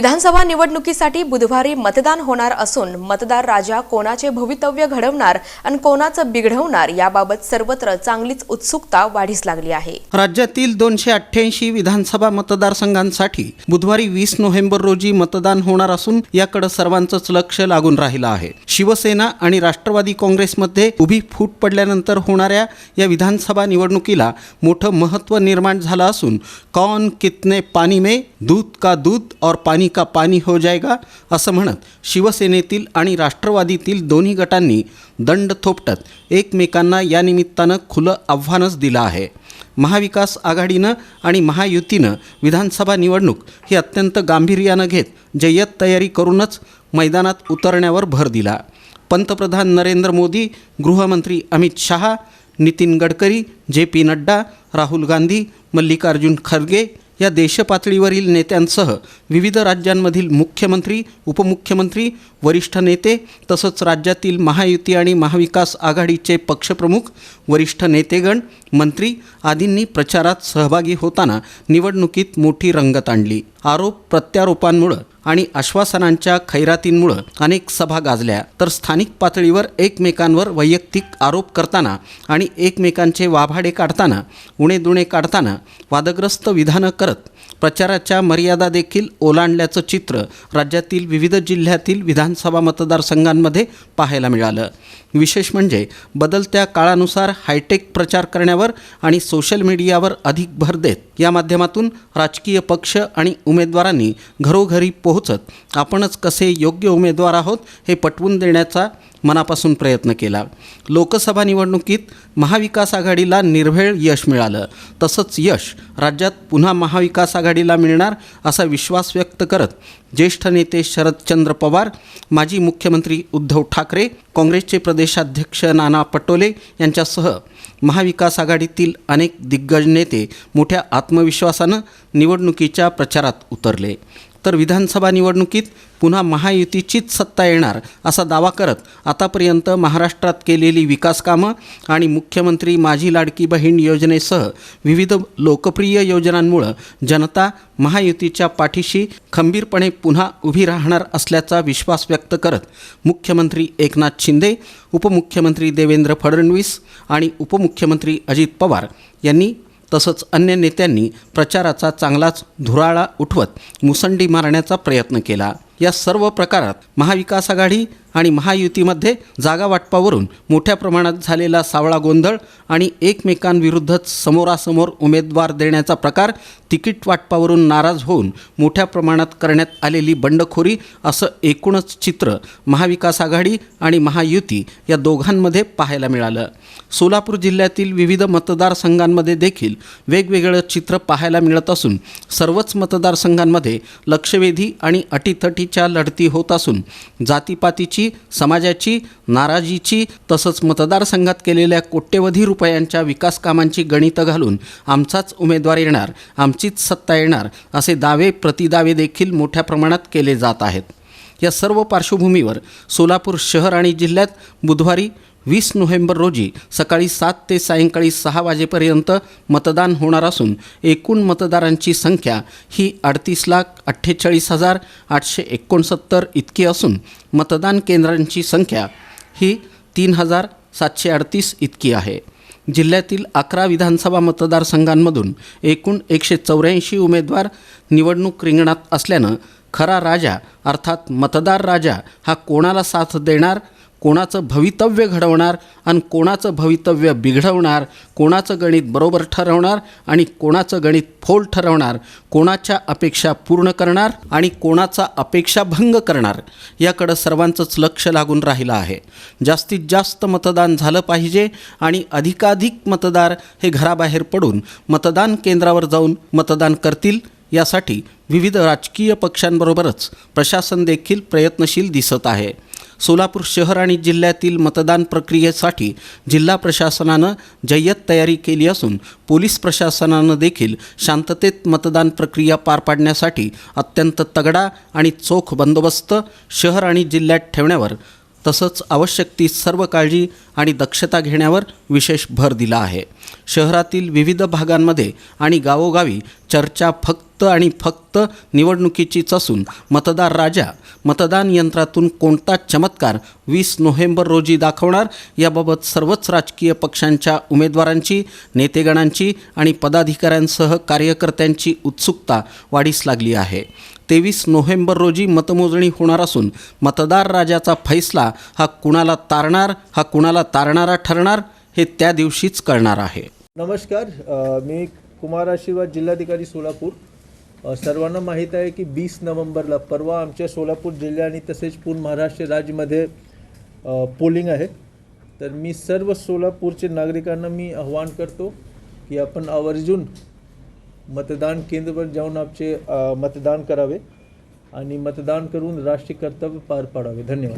विधानसभा निवडणुकीसाठी बुधवारी मतदान होणार असून मतदार राजा कोणाचे भवितव्य घडवणार आणि कोणाचं बिघडवणार याबाबत सर्वत्र चांगलीच उत्सुकता वाढीस लागली आहे. राज्यातील दोनशे अठ्ठ्याऐंशी विधानसभा मतदारसंघांसाठी बुधवारी वीस नोव्हेंबर रोजी मतदान होणार असून याकडे सर्वांचंच लक्ष लागून राहिलं आहे. शिवसेना आणि राष्ट्रवादी काँग्रेसमध्ये उभी फूट पडल्यानंतर होणाऱ्या या विधानसभा निवडणुकीला मोठं महत्त्व निर्माण झालं असून कौन कितने पाणी में दूध का दूध और पाणी का पाणी हो जाएगा असं म्हणत शिवसेनेतील आणि राष्ट्रवादीतील दोन्ही गटांनी दंड थोपटत एकमेकांना या निमित्तानं खुलं आव्हानच दिलं आहे. महाविकास आघाडीनं आणि महायुतीनं विधानसभा निवडणूक ही अत्यंत गांभीर्यानं घेत जय्यत तयारी करूनच मैदानात उतरण्यावर भर दिला. पंतप्रधान नरेंद्र मोदी गृहमंत्री अमित शहा नितीन गडकरी जे पी नड्डा राहुल गांधी मल्लिकार्जुन खरगे या देशपातळीवरील नेत्यांसह विविध राज्यांमधील मुख्यमंत्री उपमुख्यमंत्री वरिष्ठ नेते तसंच राज्यातील महायुती आणि महाविकास आघाडीचे पक्षप्रमुख वरिष्ठ नेतेगण मंत्री आदींनी प्रचारात सहभागी होताना निवडणुकीत मोठी रंगत आणली. आरोप प्रत्यारोपांमुळं आणि आश्वासनांच्या खैरातींमुळं अनेक सभा गाजल्या. तर स्थानिक पातळीवर एकमेकांवर वैयक्तिक आरोप करताना आणि एकमेकांचे वाभाडे काढताना उणेदुणे काढताना वादग्रस्त विधानं करत प्रचाराच्या मर्यादा देखील ओलांडल्याचं चित्र राज्यातील विविध जिल्ह्यातील विधानसभा मतदारसंघांमध्ये पाहायला मिळालं. विशेष म्हणजे बदलत्या काळानुसार हायटेक प्रचार करण्यावर आणि सोशल मीडियावर अधिक भर देत या माध्यमातून राजकीय पक्ष आणि उमेदवारांनी घरोघरी पोहोचत आपणच कसे योग्य उमेदवार आहोत हे पटवून देण्याचा मनापासून प्रयत्न केला. लोकसभा निवडणुकीत महाविकास आघाडीला निर्भेळ यश मिळालं. तसंच यश राज्यात पुन्हा महाविकास आघाडीला मिळणार असा विश्वास व्यक्त करत ज्येष्ठ नेते शरदचंद्र पवार माजी मुख्यमंत्री उद्धव ठाकरे काँग्रेसचे प्रदेशाध्यक्ष नाना पटोले यांच्यासह महाविकास आघाडीतील अनेक दिग्गज नेते मोठ्या आत्मविश्वासानं निवडणुकीच्या प्रचारात उतरले. तर विधानसभा निवडणुकीत पुन्हा महायुतीचीच सत्ता येणार असा दावा करत आतापर्यंत महाराष्ट्रात केलेली विकास कामं आणि मुख्यमंत्री माझी लाडकी बहीण योजनेसह विविध लोकप्रिय योजनांमुळं जनता महायुतीच्या पाठीशी खंबीरपणे पुन्हा उभी राहणार असल्याचा विश्वास व्यक्त करत मुख्यमंत्री एकनाथ शिंदे उपमुख्यमंत्री देवेंद्र फडणवीस आणि उपमुख्यमंत्री अजित पवार यांनी तसंच अन्य नेत्यांनी प्रचाराचा चांगलाच धुराळा उठवत मुसंडी मारण्याचा प्रयत्न केला. या सर्व प्रकारात महाविकास आघाडी आणि महायुतीमध्ये जागा वाटपावरून मोठ्या प्रमाणात झालेला सावळा गोंधळ आणि एकमेकांविरुद्धच समोरासमोर उमेदवार देण्याचा प्रकार तिकीट वाटपावरून नाराज होऊन मोठ्या प्रमाणात करण्यात आलेली बंडखोरी असं एकूणच चित्र महाविकास आघाडी आणि महायुती या दोघांमध्ये पाहायला मिळालं. सोलापूर जिल्ह्यातील विविध मतदारसंघांमध्ये देखील वेगवेगळं चित्र पाहायला मिळत असून सर्वच मतदारसंघांमध्ये लक्षवेधी आणि अटीतटीच्या लढती होत असून जातीपातीची समाजाची नाराजीची तसंच मतदारसंघात केलेल्या कोट्यवधी रुपयांच्या विकास कामांची गणितं घालून आमचाच उमेदवार येणार आमचीच सत्ता येणार असे दावे प्रतिदावे देखील मोठ्या प्रमाणात केले जात आहेत. या सर्व पार्श्वभूमीवर सोलापूर शहर आणि जिल्ह्यात बुधवारी वीस नोव्हेंबर रोजी सकाळी सात ते सायंकाळी सहा वाजेपर्यंत मतदान होणार असून एकूण मतदारांची संख्या ही अडतीस लाख अठ्ठेचाळीस हजार आठशे एकोणसत्तर इतकी असून मतदान केंद्रांची संख्या ही तीन हजार सातशे अडतीस इतकी आहे. जिल्ह्यातील अकरा विधानसभा मतदारसंघांमधून एकूण एकशे चौऱ्याऐंशी उमेदवार निवडणूक रिंगणात असल्यानं खरा राजा अर्थात मतदार राजा हा कोणाला साथ देणार कोणाचं भवितव्य घडवणार आणि कोणाचं भवितव्य बिघडवणार कोणाचं गणित बरोबर ठरवणार आणि कोणाचं गणित फोल ठरवणार कोणाच्या अपेक्षा पूर्ण करणार आणि कोणाचा अपेक्षाभंग करणार याकडं सर्वांचंच लक्ष लागून राहिलं आहे. जास्तीत जास्त मतदान झालं पाहिजे आणि अधिकाधिक मतदार हे घराबाहेर पडून मतदान केंद्रावर जाऊन मतदान करतील यासाठी विविध राजकीय पक्षांबरोबरच प्रशासन देखील प्रयत्नशील दिसत आहे. सोलापूर शहर आणि जिल्ह्यातील मतदान प्रक्रियेसाठी जिल्हा प्रशासनानं जय्यत तयारी केली असून पोलीस प्रशासनानं देखील शांततेत मतदान प्रक्रिया पार पाडण्यासाठी अत्यंत तगडा आणि चोख बंदोबस्त शहर आणि जिल्ह्यात ठेवण्यावर तसंच आवश्यक ती सर्व काळजी आणि दक्षता घेण्यावर विशेष भर दिला आहे. शहरातील विविध भागांमध्ये आणि गावोगावी चर्चा फक्त फक्त आणि फक्त निवडणुकीचीच असून मतदार राजा मतदान यंत्रातून कोणता चमत्कार वीस नोव्हेंबर रोजी दाखवणार याबाबत सर्वच राजकीय पक्षांच्या उमेदवारांची नेतेगणांची आणि पदाधिकाऱ्यांसह कार्यकर्त्यांची उत्सुकता वाढीस लागली आहे. तेवीस नोव्हेंबर रोजी मतमोजणी होणार असून मतदार राजाचा फैसला हा कुणाला तारणार हा कुणाला तारणारा ठरणार हे त्या दिवशीच कळणार आहे. नमस्कार मी कुमार आशीर्वाद जिल्हाधिकारी सोलापूर. सर्वांना माहीत आहे की वीस नोव्हेंबरला परवा आमच्या सोलापूर जिल्हा आणि तसेच पूर्ण महाराष्ट्र राज्यामध्ये पोलिंग आहे. तर मी सर्व सोलापूरचे नागरिकांना मी आव्हान करतो की आपण आवर्जून मतदान केंद्रवर जाऊन आमचे मतदान करावे आणि मतदान करून राष्ट्रीय कर्तव्य पार पाडावे. धन्यवाद.